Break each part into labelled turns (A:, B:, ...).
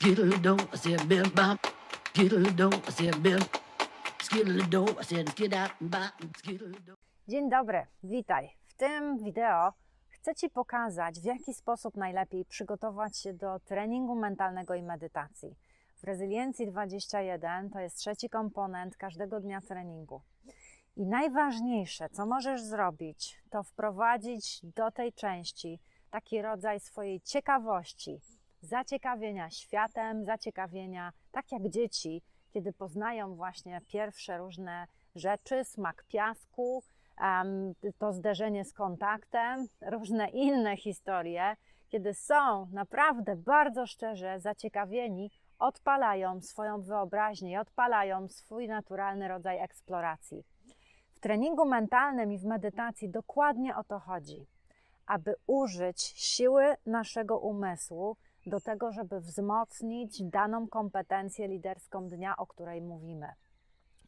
A: Skittle do, I said bim bop. Skittle do, I said bim. Skittle do, I said skid out and bop. Skittle do.
B: Dzień dobry, witaj. W tym wideo chcę Ci pokazać, w jaki sposób najlepiej przygotować się do treningu mentalnego i medytacji. W Rezyliencji 21 to jest trzeci komponent każdego dnia treningu. I najważniejsze, co możesz zrobić, to wprowadzić do tej części taki rodzaj swojej ciekawości, zaciekawienia światem, zaciekawienia, tak jak dzieci, kiedy poznają właśnie pierwsze różne rzeczy, smak piasku, to zderzenie z kontaktem, różne inne historie, kiedy są naprawdę bardzo szczerze zaciekawieni, odpalają swoją wyobraźnię i odpalają swój naturalny rodzaj eksploracji. W treningu mentalnym i w medytacji dokładnie o to chodzi, aby użyć siły naszego umysłu do tego, żeby wzmocnić daną kompetencję liderską dnia, o której mówimy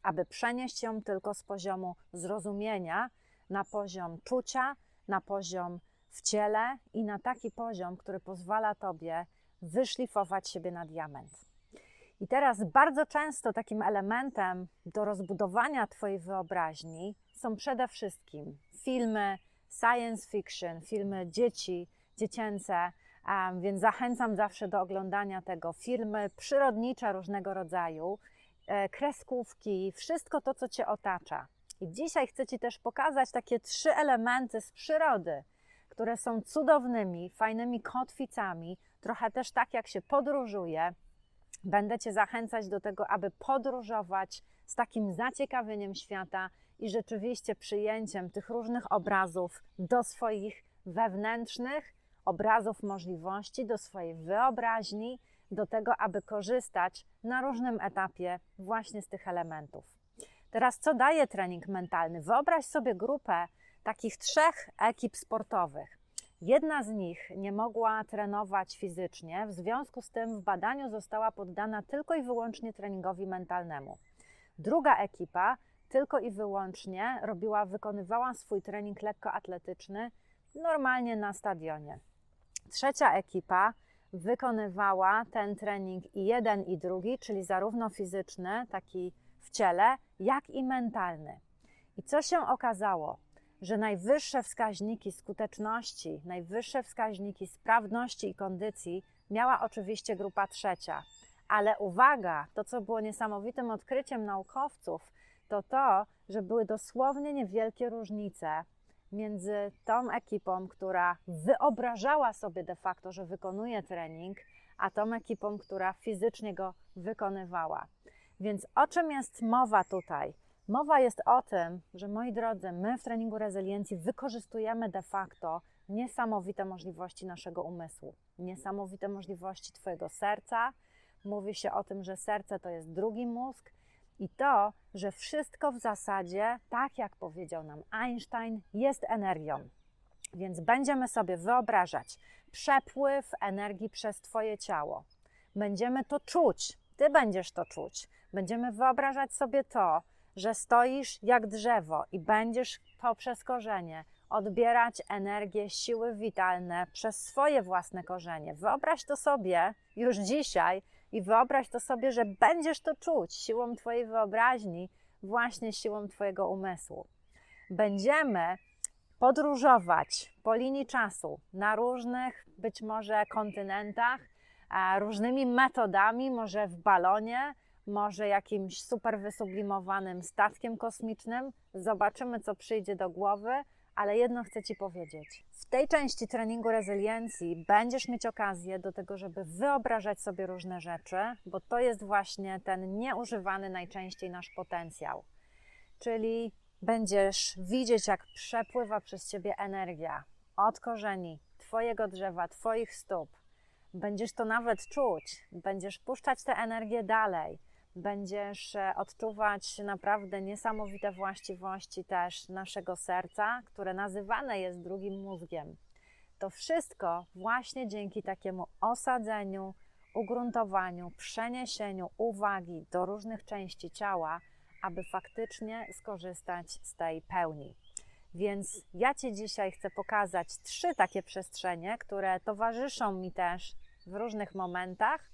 B: aby przenieść ją tylko z poziomu zrozumienia na poziom czucia, na poziom w ciele i na taki poziom, który pozwala Tobie wyszlifować siebie na diament. I teraz bardzo często takim elementem do rozbudowania Twojej wyobraźni są przede wszystkim filmy science fiction, filmy dzieci, dziecięce, więc zachęcam zawsze do oglądania tego. Filmy przyrodnicze różnego rodzaju, e, kreskówki, wszystko to, co Cię otacza. I dzisiaj chcę Ci też pokazać takie trzy elementy z przyrody, które są cudownymi, fajnymi kotwicami, trochę też tak jak się podróżuje. Będę Cię zachęcać do tego, aby podróżować z takim zaciekawieniem świata i rzeczywiście przyjęciem tych różnych obrazów do swoich wewnętrznych obrazów możliwości, do swojej wyobraźni, do tego, aby korzystać na różnym etapie właśnie z tych elementów. Teraz, co daje trening mentalny? Wyobraź sobie grupę takich trzech ekip sportowych. Jedna z nich nie mogła trenować fizycznie, w związku z tym w badaniu została poddana tylko i wyłącznie treningowi mentalnemu. Druga ekipa tylko i wyłącznie robiła, wykonywała swój trening lekkoatletyczny normalnie na stadionie. Trzecia ekipa wykonywała ten trening i jeden, i drugi, czyli zarówno fizyczny, taki w ciele, jak i mentalny. I co się okazało? Że najwyższe wskaźniki skuteczności, najwyższe wskaźniki sprawności i kondycji miała oczywiście grupa trzecia. Ale uwaga, to co było niesamowitym odkryciem naukowców, to to, że były dosłownie niewielkie różnice między tą ekipą, która wyobrażała sobie de facto, że wykonuje trening, a tą ekipą, która fizycznie go wykonywała. Więc o czym jest mowa tutaj? Mowa jest o tym, że moi drodzy, my w treningu rezyliencji wykorzystujemy de facto niesamowite możliwości naszego umysłu, niesamowite możliwości Twojego serca. Mówi się o tym, że serce to jest drugi mózg, i to, że wszystko w zasadzie, tak jak powiedział nam Einstein, jest energią. Więc będziemy sobie wyobrażać przepływ energii przez Twoje ciało. Będziemy to czuć, Ty będziesz to czuć. Będziemy wyobrażać sobie to, że stoisz jak drzewo i będziesz poprzez korzenie odbierać energię, siły witalne przez swoje własne korzenie. Wyobraź to sobie już dzisiaj i wyobraź to sobie, że będziesz to czuć siłą Twojej wyobraźni, właśnie siłą Twojego umysłu. Będziemy podróżować po linii czasu na różnych być może kontynentach, różnymi metodami, może w balonie, może jakimś super wysublimowanym statkiem kosmicznym. Zobaczymy, co przyjdzie do głowy, ale jedno chcę Ci powiedzieć. W tej części treningu rezyliencji będziesz mieć okazję do tego, żeby wyobrażać sobie różne rzeczy, bo to jest właśnie ten nieużywany najczęściej nasz potencjał. Czyli będziesz widzieć, jak przepływa przez Ciebie energia od korzeni Twojego drzewa, Twoich stóp. Będziesz to nawet czuć, będziesz puszczać tę energię dalej będziesz e, odczuwać naprawdę niesamowite właściwości też naszego serca, które nazywane jest drugim mózgiem. To wszystko właśnie dzięki takiemu osadzeniu, ugruntowaniu, przeniesieniu uwagi do różnych części ciała, aby faktycznie skorzystać z tej pełni. Więc ja Ci dzisiaj chcę pokazać trzy takie przestrzenie, które towarzyszą mi też w różnych momentach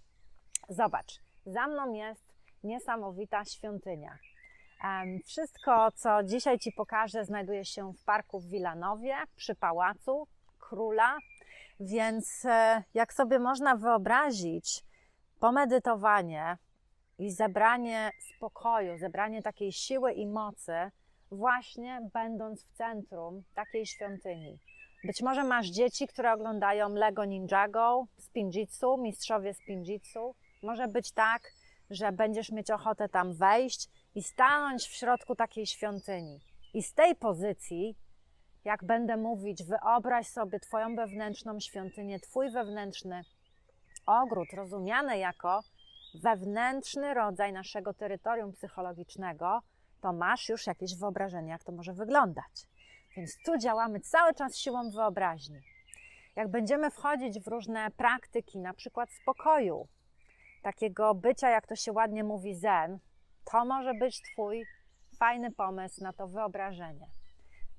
B: Zobacz, za mną jest niesamowita świątynia. Wszystko, co dzisiaj Ci pokażę, znajduje się w parku w Wilanowie przy Pałacu Króla. Więc e, jak sobie można wyobrazić, pomedytowanie i zebranie spokoju, zebranie takiej siły i mocy, właśnie będąc w centrum takiej świątyni. Być może masz dzieci, które oglądają Lego Ninjago, Spinjitzu, mistrzowie Spinjitzu. Może być tak, że będziesz mieć ochotę tam wejść i stanąć w środku takiej świątyni. I z tej pozycji, jak będę mówić, wyobraź sobie Twoją wewnętrzną świątynię, Twój wewnętrzny ogród, rozumiany jako wewnętrzny rodzaj naszego terytorium psychologicznego, to masz już jakieś wyobrażenie, jak to może wyglądać. Więc tu działamy cały czas siłą wyobraźni. Jak będziemy wchodzić w różne praktyki, na przykład spokoju, takiego bycia, jak to się ładnie mówi, zen, to może być Twój fajny pomysł na to wyobrażenie.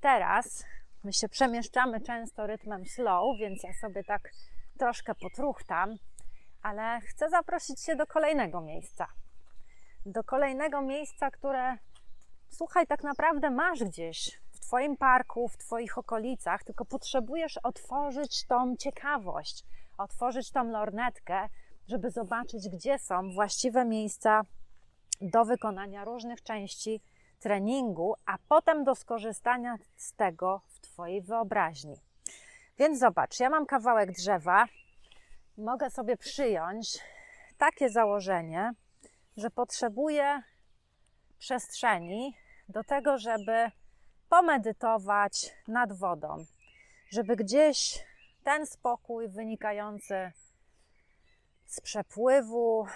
B: Teraz my się przemieszczamy często rytmem slow, więc ja sobie tak troszkę potruchtam, ale chcę zaprosić Cię do kolejnego miejsca. Do kolejnego miejsca, które słuchaj, tak naprawdę masz gdzieś w Twoim parku, w Twoich okolicach, tylko potrzebujesz otworzyć tą ciekawość, otworzyć tą lornetkę, żeby zobaczyć, gdzie są właściwe miejsca do wykonania różnych części treningu, a potem do skorzystania z tego w Twojej wyobraźni. Więc zobacz, ja mam kawałek drzewa, mogę sobie przyjąć takie założenie, że potrzebuję przestrzeni do tego, żeby pomedytować nad wodą, żeby gdzieś ten spokój wynikający z przepływu,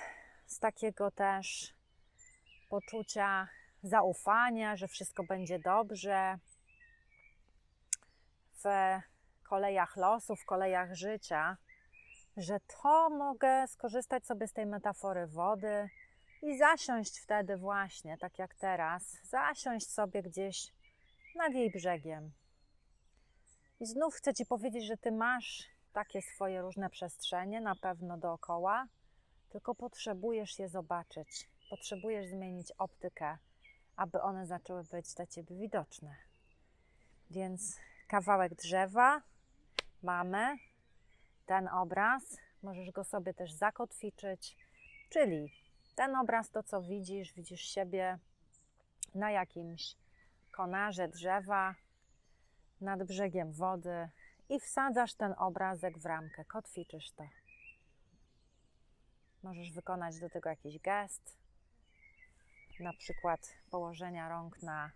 B: z takiego też poczucia zaufania, że wszystko będzie dobrze w kolejach losu, w kolejach życia, że to mogę skorzystać sobie z tej metafory wody i zasiąść wtedy właśnie, tak jak teraz, zasiąść sobie gdzieś nad jej brzegiem. I znów chcę Ci powiedzieć, że Ty masz takie swoje różne przestrzenie, na pewno dookoła, tylko potrzebujesz je zobaczyć. Potrzebujesz zmienić optykę, aby one zaczęły być dla Ciebie widoczne. Więc kawałek drzewa mamy, ten obraz, możesz go sobie też zakotwiczyć, czyli ten obraz, to co widzisz, widzisz siebie na jakimś konarze drzewa, nad brzegiem wody i wsadzasz ten obrazek w ramkę, kotwiczysz to. Możesz wykonać do tego jakiś gest, na przykład położenia rąk na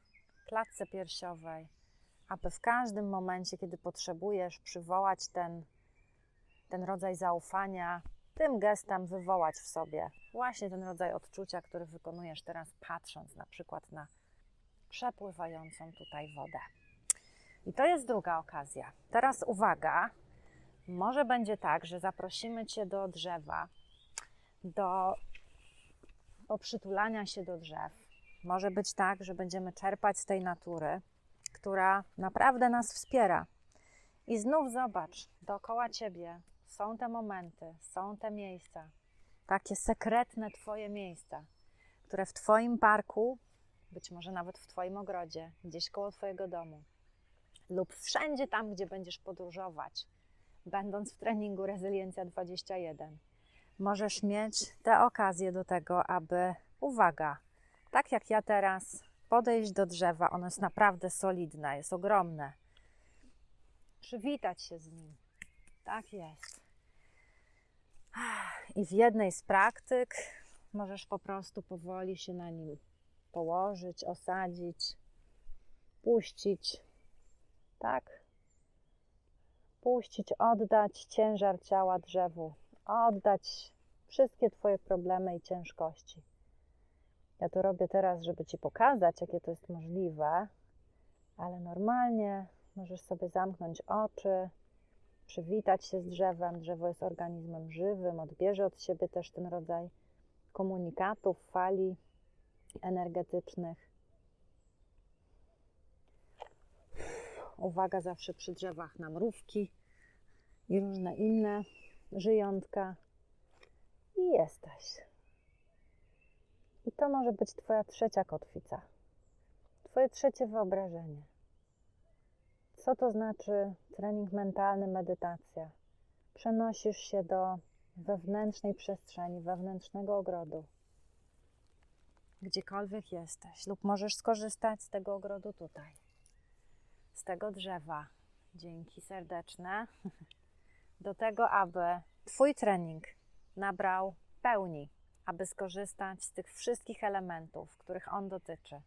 B: klatce piersiowej, aby w każdym momencie, kiedy potrzebujesz przywołać ten, ten rodzaj zaufania, tym gestem wywołać w sobie właśnie ten rodzaj odczucia, który wykonujesz teraz, patrząc na przykład na przepływającą tutaj wodę. I to jest druga okazja. Teraz uwaga, może będzie tak, że zaprosimy Cię do drzewa, do poprzytulania się do drzew. Może być tak, że będziemy czerpać z tej natury, która naprawdę nas wspiera. I znów zobacz, dookoła Ciebie są te momenty, są te miejsca, takie sekretne Twoje miejsca, które w Twoim parku, być może nawet w Twoim ogrodzie, gdzieś koło Twojego domu, lub wszędzie tam, gdzie będziesz podróżować, będąc w treningu Rezyliencja 21, możesz mieć tę okazję do tego, aby, uwaga, tak jak ja teraz, podejść do drzewa, ono jest naprawdę solidne, jest ogromne. Przywitać się z nim. Tak jest. I w jednej z praktyk możesz po prostu powoli się na nim położyć, osadzić, puścić tak? Puścić, oddać ciężar ciała drzewu, oddać wszystkie Twoje problemy i ciężkości. Ja to robię teraz, żeby Ci pokazać, jakie to jest możliwe, ale normalnie możesz sobie zamknąć oczy, przywitać się z drzewem. Drzewo jest organizmem żywym, odbierze od siebie też ten rodzaj komunikatów, fali energetycznych. Uwaga zawsze przy drzewach na mrówki i różne inne żyjątka. I jesteś. I to może być Twoja trzecia kotwica. Twoje trzecie wyobrażenie. Co to znaczy trening mentalny, medytacja? Przenosisz się do wewnętrznej przestrzeni, wewnętrznego ogrodu. Gdziekolwiek jesteś, lub możesz skorzystać z tego ogrodu tutaj, z tego drzewa. Dzięki serdeczne. Do tego, aby Twój trening nabrał pełni, aby skorzystać z tych wszystkich elementów, których on dotyczy.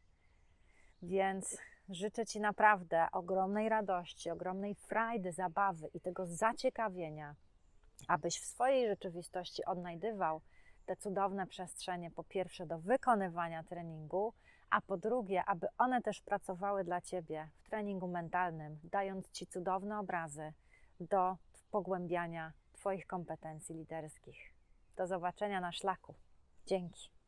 B: Więc życzę Ci naprawdę ogromnej radości, ogromnej frajdy, zabawy i tego zaciekawienia, abyś w swojej rzeczywistości odnajdywał te cudowne przestrzenie, po pierwsze do wykonywania treningu, a po drugie, aby one też pracowały dla Ciebie w treningu mentalnym, dając Ci cudowne obrazy do pogłębiania Twoich kompetencji liderskich. Do zobaczenia na szlaku. Dzięki.